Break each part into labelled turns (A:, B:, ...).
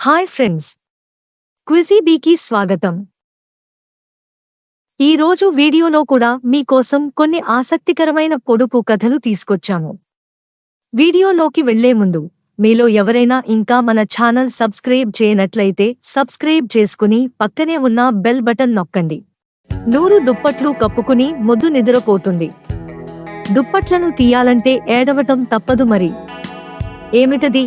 A: Hi friends. క్విజీబీకి స్వాగతం. ఈ రోజు వీడియోలో కూడా మీకోసం కొన్ని ఆసక్తికరమైన పొడుపు కథలు తీసుకొచ్చాము. వీడియోలోకి వెళ్ళే ముందు మీలో ఎవరైనా ఇంకా మన ఛానల్ సబ్స్క్రైబ్ చేయనట్లయితే సబ్స్క్రైబ్ చేసుకుని పక్కనే ఉన్న బెల్ బటన్ నొక్కండి. నూరు దుప్పట్లు కప్పుకుని ముద్దు నిద్రపోతుంది. దుప్పట్లను తీయాలంటే ఏడవటం తప్పదు మరి. ఏమిటది?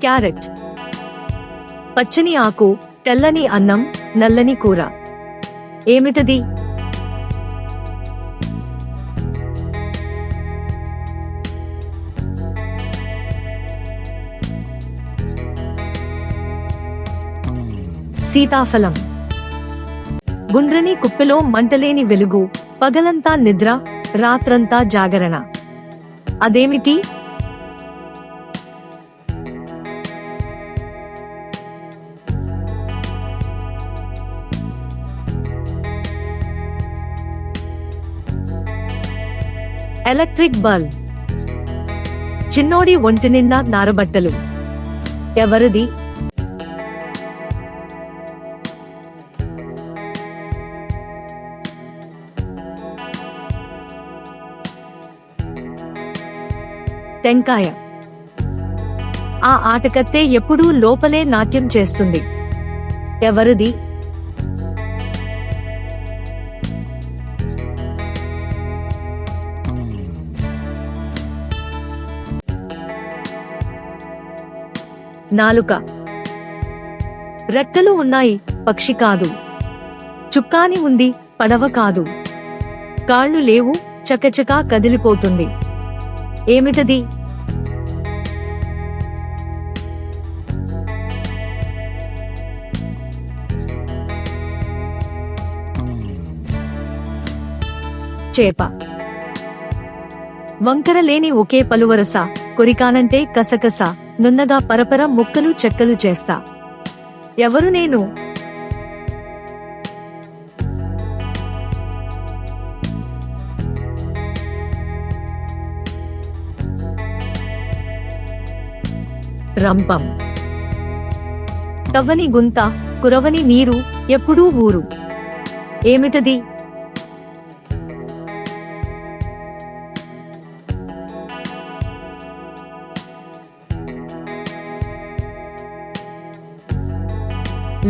A: క్యారెట్. పచ్చని ఆకు తెల్లని అన్నం నల్లని కూర. ఏమిటది? సీతాఫలం. గుండ్రని కుప్పెలో మంటలేని వెలుగు పగలంతా నిద్ర రాత్రంతా జాగరణ. అదేమిటి? Electric bulb. చిన్నోడి ఒంటి నిండా నారబట్టలు. ఎవరిది? టెంకాయ. ఆ ఆటకత్తే ఎప్పుడూ లోపలే నాట్యం చేస్తుంది. ఎవరిది? నాలుక. రెక్కలు ఉన్నాయి పక్షి కాదు. చుక్కాని ఉంది పడవ కాదు. కాళ్ళు లేవు చకచకా కదిలిపోతుంది. ఏమిటది? చేప. వంకర లేని ఒకే పలువరస కొరికానంటే కసకస. నున్నగా పరపర ముక్కలు చెక్కలు చేస్తా. ఎవరు నేను? రంపం. కవ్వని గుంత కురవని నీరు ఎప్పుడూ ఊరు. ఏమిటది?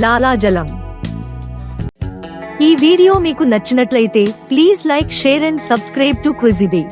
A: లాలాజలం ఈ వీడియో మీకు నచ్చినట్లయితే please like share and subscribe to క్విజిబీ.